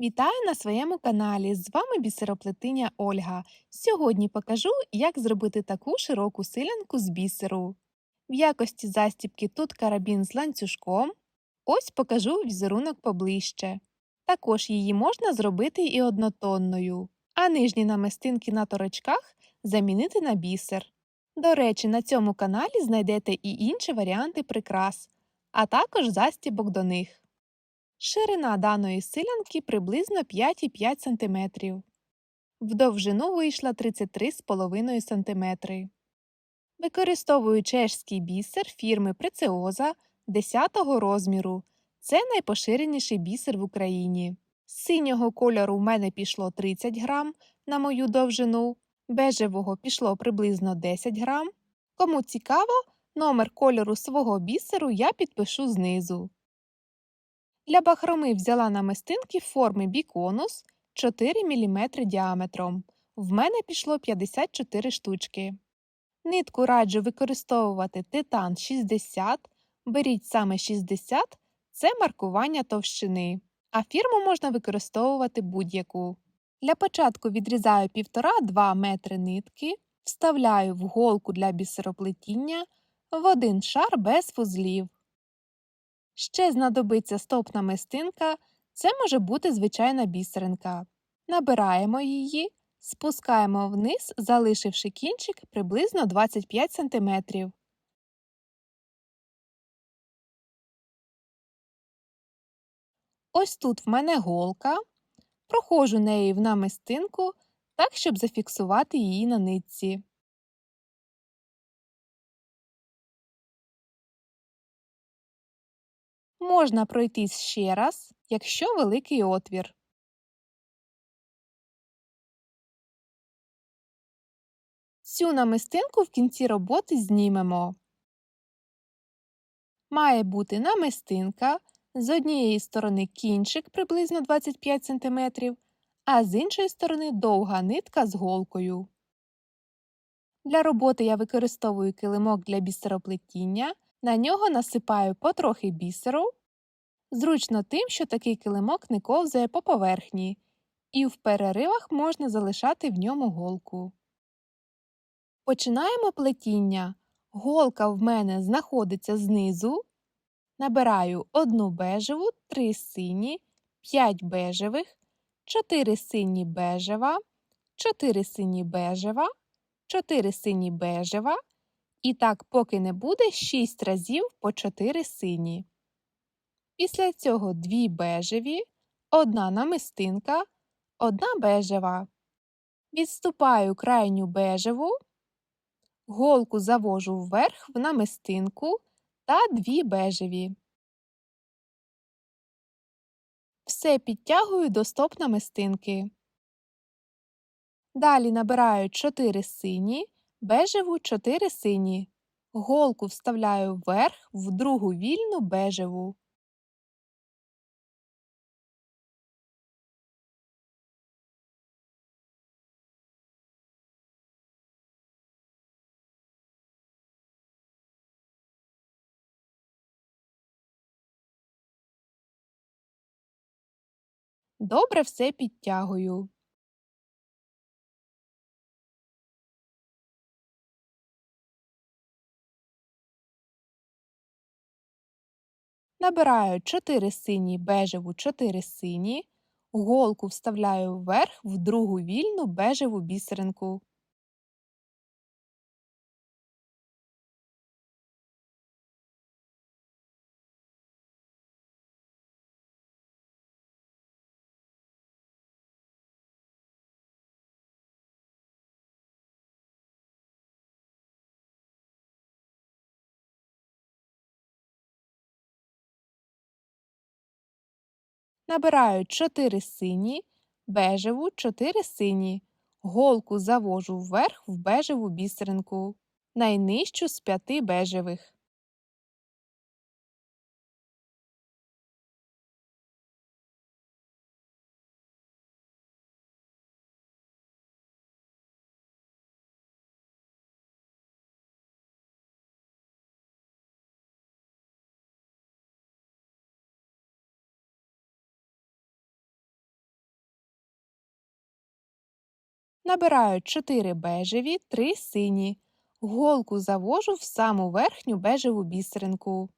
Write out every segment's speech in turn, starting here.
Вітаю на своєму каналі! З вами бісероплетиня Ольга. Сьогодні покажу, як зробити таку широку силянку з бісеру. В якості застібки тут карабін з ланцюжком. Ось покажу візерунок поближче. Також її можна зробити і однотонною, а нижні намистинки на торочках замінити на бісер. До речі, на цьому каналі знайдете і інші варіанти прикрас, а також застібок до них. Ширина даної силянки приблизно 5,5 см. В довжину вийшла 33,5 см. Використовую чешський бісер фірми Преціоза 10 розміру. Це найпоширеніший бісер в Україні. З синього кольору в мене пішло 30 грам на мою довжину, бежевого пішло приблизно 10 грам. Кому цікаво, номер кольору свого бісеру я підпишу знизу. Для бахроми взяла намистинки форми біконус 4 мм діаметром. В мене пішло 54 штучки. Нитку раджу використовувати титан 60, беріть саме 60 це маркування товщини, а фірму можна використовувати будь-яку. Для початку відрізаю 1,5-2 метри нитки, вставляю в голку для бісероплетіння в один шар без фузлів. Ще знадобиться стопна мистинка, це може бути звичайна бісеринка. Набираємо її, спускаємо вниз, залишивши кінчик приблизно 25 см. Ось тут в мене голка. Проходжу нею в намистинку, так, щоб зафіксувати її на нитці. Можна пройтись ще раз, якщо великий отвір. Цю намистинку в кінці роботи знімемо. Має бути намистинка, з однієї сторони кінчик приблизно 25 см, а з іншої сторони довга нитка з голкою. Для роботи я використовую килимок для бісероплетіння. На нього насипаю потрохи бісеру. Зручно тим, що такий килимок не ковзає по поверхні, і в переривах можна залишати в ньому голку. Починаємо плетіння. Голка в мене знаходиться знизу. Набираю одну бежеву, три сині, 5 бежевих, 4 сині бежева, 4 сині бежева, 4 сині бежева. І так, поки не буде 6 разів по 4 сині. Після цього 2 бежеві, одна намистинка, одна бежева. Відступаю крайню бежеву, голку завожу вверх в намистинку та 2 бежеві. Все підтягую до стоп намистинки. Далі набираю 4 сині бежеву 4 сині. Голку вставляю вверх в другу вільну бежеву. Добре все підтягую. Набираю 4 сині бежеву 4 сині, голку вставляю вверх в другу вільну бежеву бісеринку. Набираю 4 сині, бежеву 4 сині, голку завожу вверх в бежеву бісеринку, найнижчу з 5 бежевих. Набираю 4 бежеві, 3 сині. Голку завожу в саму верхню бежеву бісеринку.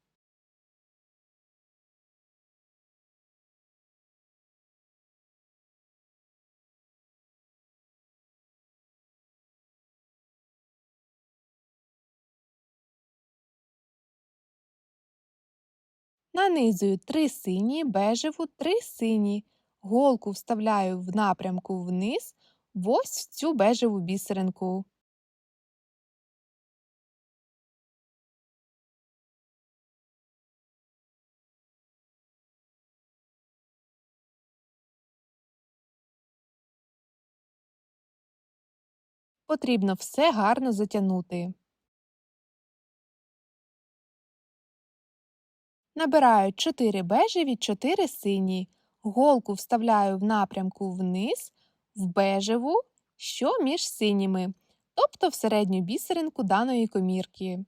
Нанизую 3 сині, бежеву, 3 сині. Голку вставляю в напрямку вниз в ось цю бежеву бісеринку. Потрібно все гарно затягнути. Набираю 4 бежеві, 4 сині. Голку вставляю в напрямку вниз, в бежеву, що між синіми, тобто в середню бісеринку даної комірки.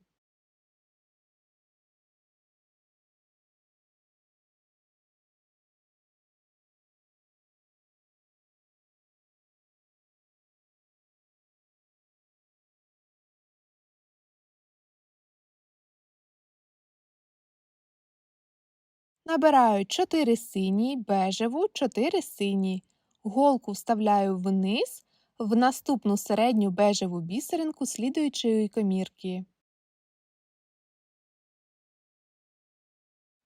Набираю 4 сині, бежеву, 4 сині. Голку вставляю вниз в наступну середню бежеву бісеринку слідуючої комірки.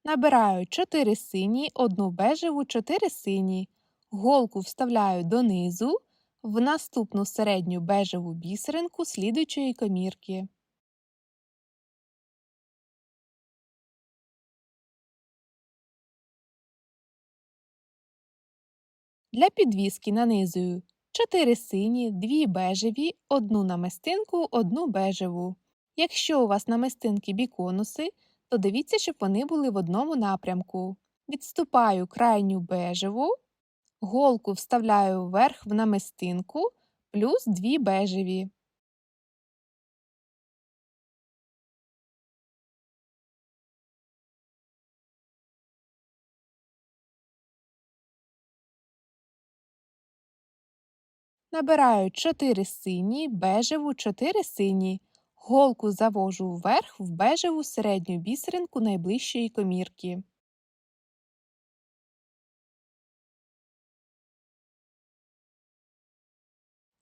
Набираю 4 сині, 1 бежеву, 4 сині. Голку вставляю донизу в наступну середню бежеву бісеринку слідуючої комірки. Для підвіски нанизую 4 сині, 2 бежеві, 1 намистинку, 1 бежеву. Якщо у вас намистинки біконуси, то дивіться, щоб вони були в одному напрямку. Відступаю крайню бежеву, голку вставляю вверх в намистинку, плюс 2 бежеві. Набираю 4 сині, бежеву, 4 сині. Голку завожу вверх в бежеву середню бісеринку найближчої комірки.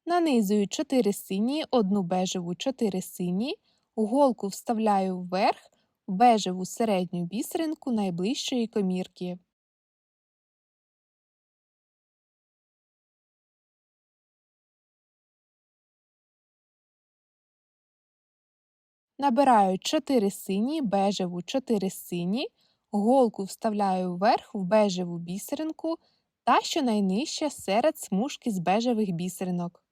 Нанизую 4 сині, 1 бежеву, 4 сині. Голку вставляю вверх в бежеву середню бісеринку найближчої комірки. Набираю 4 сині, бежеву, 4 сині, голку вставляю вверх в бежеву бісеринку та щонайнижче серед смужки з бежевих бісеринок.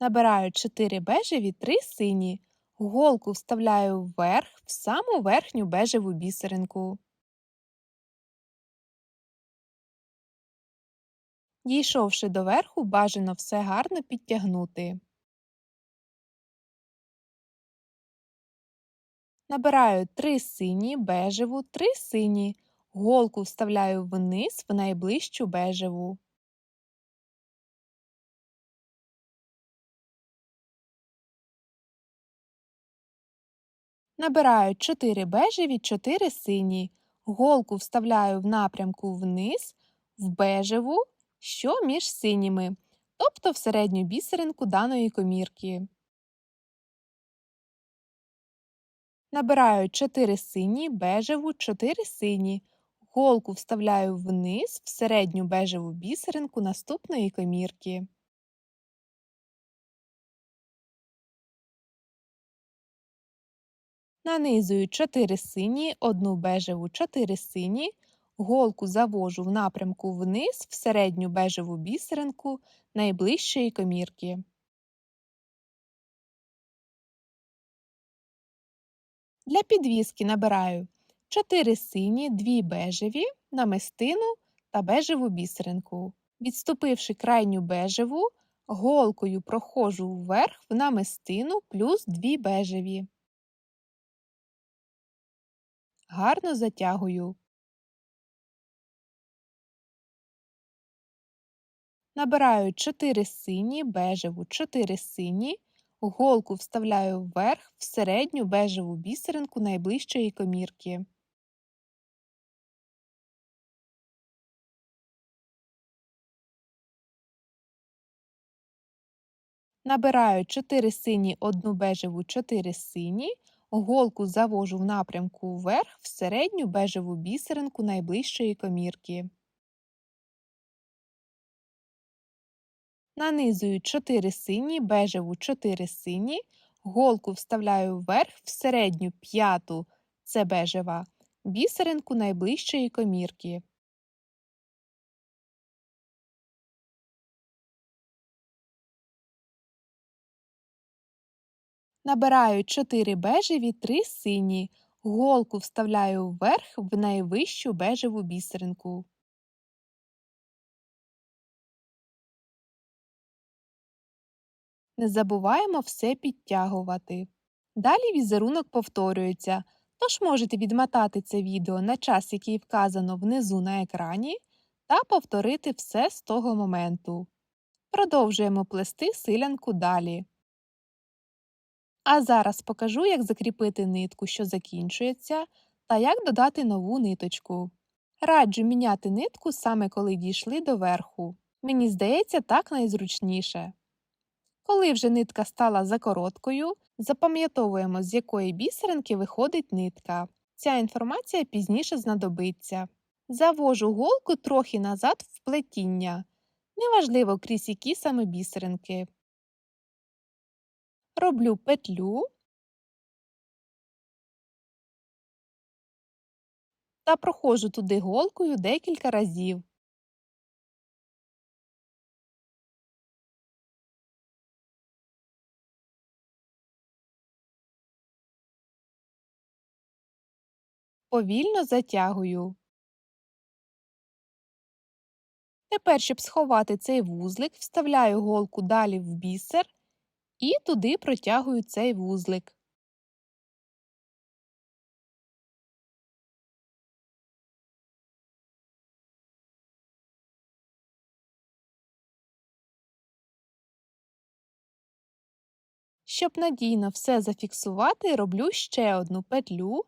Набираю 4 бежеві, 3 сині. Голку вставляю вверх в саму верхню бежеву бісеринку. Дійшовши до верху, бажано все гарно підтягнути. Набираю 3 сині, бежеву, 3 сині. Голку вставляю вниз в найближчу бежеву. Набираю 4 бежеві, 4 сині. Голку вставляю в напрямку вниз, в бежеву, що між синіми, тобто в середню бісеринку даної комірки. Набираю 4 сині, бежеву, 4 сині. Голку вставляю вниз в середню бежеву бісеринку наступної комірки. Нанизую 4 сині, 1 бежеву, 4 сині. Голку завожу в напрямку вниз в середню бежеву бісеринку найближчої комірки. Для підвіски набираю 4 сині, 2 бежеві, намистину та бежеву бісеринку. Відступивши крайню бежеву, голкою проходжу вверх в намистину плюс 2 бежеві. гарно затягую. Набираю 4 сині, бежеву, 4 сині, голку вставляю вверх в середню бежеву бісеринку найближчої комірки. Набираю 4 сині, 1 бежеву, 4 сині, голку завожу в напрямку вверх в середню бежеву бісеринку найближчої комірки. Нанизую 4 сині, бежеву 4 сині, голку вставляю вверх в середню п'яту, це бежева, бісеринку найближчої комірки. Набираю 4 бежеві, 3 сині, голку вставляю вверх в найвищу бежеву бісеринку. Не забуваємо все підтягувати. Далі візерунок повторюється, тож можете відмотати це відео на час, який вказано внизу на екрані, та повторити все з того моменту. Продовжуємо плести силянку далі. А зараз покажу, як закріпити нитку, що закінчується, та як додати нову ниточку. Раджу міняти нитку саме коли дійшли до верху. Мені здається, так найзручніше. Коли вже нитка стала закороткою, запам'ятовуємо, з якої бісеринки виходить нитка. Ця інформація пізніше знадобиться. Завожу голку трохи назад в плетіння. Неважливо крізь які саме бісеринки. Роблю петлю та проходжу туди голкою декілька разів. Повільно затягую. Тепер, щоб сховати цей вузлик, вставляю голку далі в бісер і туди протягую цей вузлик. Щоб надійно все зафіксувати, роблю ще одну петлю,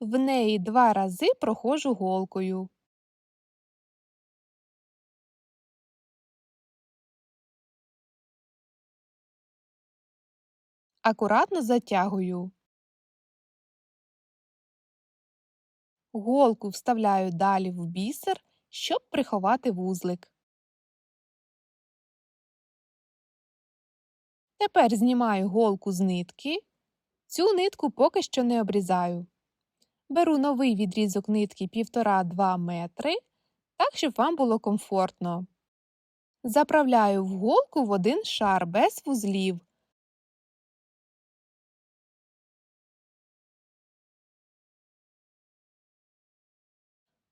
в неї два рази проходжу голкою. Акуратно затягую. Голку вставляю далі в бісер, щоб приховати вузлик. Тепер знімаю голку з нитки. Цю нитку поки що не обрізаю. Беру новий відрізок нитки 1,5-2 метри, так, щоб вам було комфортно. Заправляю в голку в один шар без вузлів.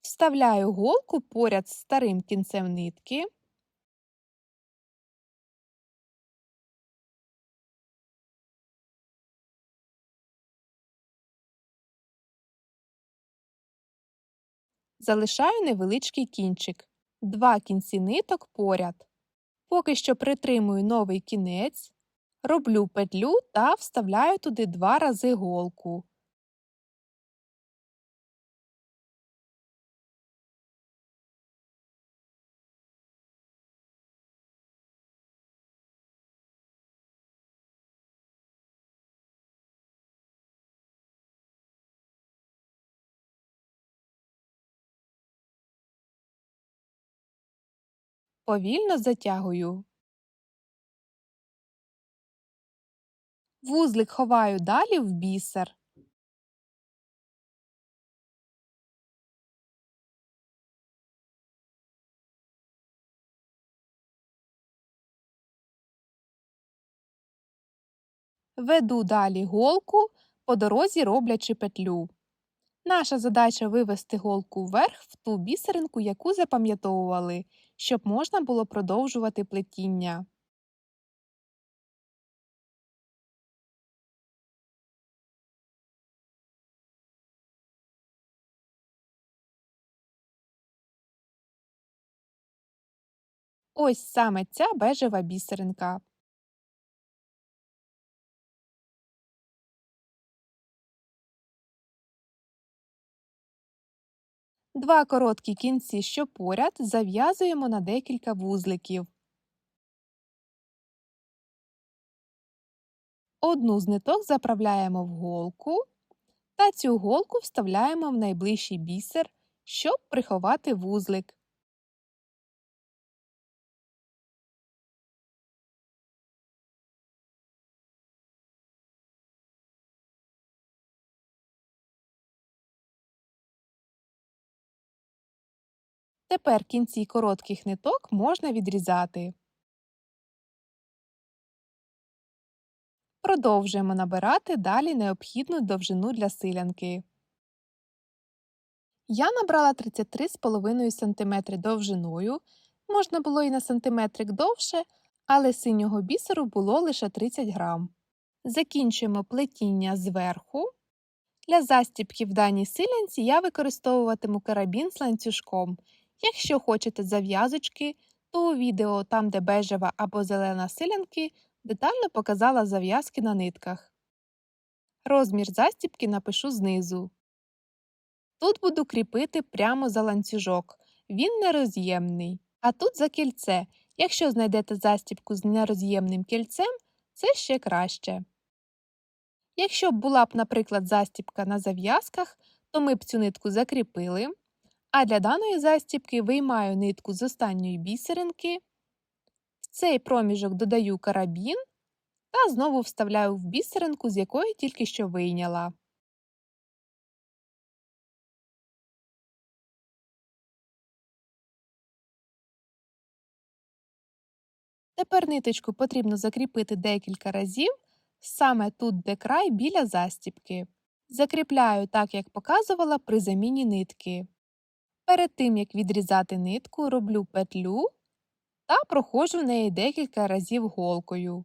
Вставляю голку поряд з старим кінцем нитки. Залишаю невеличкий кінчик. Два кінці ниток поряд. Поки що притримую новий кінець, роблю петлю та вставляю туди два рази голку. Повільно затягую. Вузлик ховаю далі в бісер. Веду далі голку, по дорозі роблячи петлю. Наша задача вивести голку вверх в ту бісеринку, яку запам'ятовували, щоб можна було продовжувати плетіння. Ось саме ця бежева бісеринка. Два короткі кінці, що поряд, зав'язуємо на декілька вузликів. Одну з ниток заправляємо в голку та цю голку вставляємо в найближчий бісер, щоб приховати вузлик. Тепер кінці коротких ниток можна відрізати. Продовжуємо набирати далі необхідну довжину для силянки. Я набрала 33,5 см довжиною, можна було і на сантиметрик довше, але синього бісеру було лише 30 грам. Закінчуємо плетіння зверху. Для застібки в даній силянці я використовуватиму карабін з ланцюжком. Якщо хочете зав'язочки, то у відео там, де бежева або зелена силянки, детально показала зав'язки на нитках. Розмір застібки напишу знизу. Тут буду кріпити прямо за ланцюжок, він нероз'ємний. А тут за кільце. Якщо знайдете застібку з нероз'ємним кільцем, це ще краще. Якщо б була б, наприклад, застібка на зав'язках, то ми б цю нитку закріпили. А для даної застібки виймаю нитку з останньої бісеринки, в цей проміжок додаю карабін та знову вставляю в бісеринку, з якої тільки що вийняла. Тепер ниточку потрібно закріпити декілька разів, саме тут, де край біля застібки. Закріпляю так, як показувала при заміні нитки. Перед тим, як відрізати нитку, роблю петлю та проходжу в неї декілька разів голкою.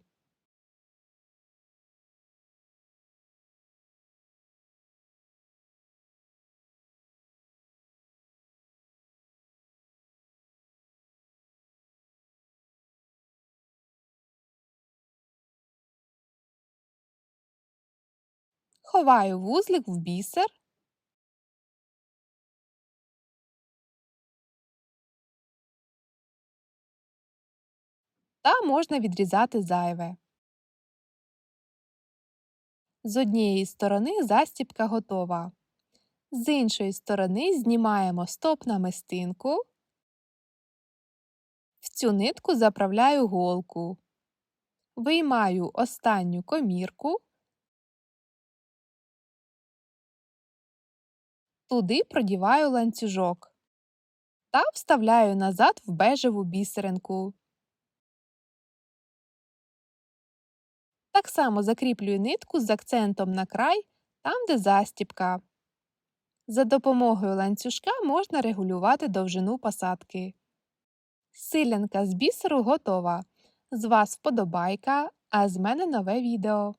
Ховаю вузлик в бісер. Та можна відрізати зайве. З однієї сторони застібка готова. З іншої сторони знімаємо стоп намистинку. В цю нитку заправляю голку. Виймаю останню комірку. Туди продіваю ланцюжок та вставляю назад в бежеву бісеринку. Так само закріплюю нитку з акцентом на край, там, де застіпка. За допомогою ланцюжка можна регулювати довжину посадки. Силянка з бісеру готова. З вас вподобайка, а з мене нове відео.